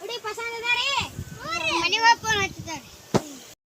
ಹುಡಿ ಪಸಂದ ಅದ ರೀ ಮನೆ ಒಪ್ಪನ್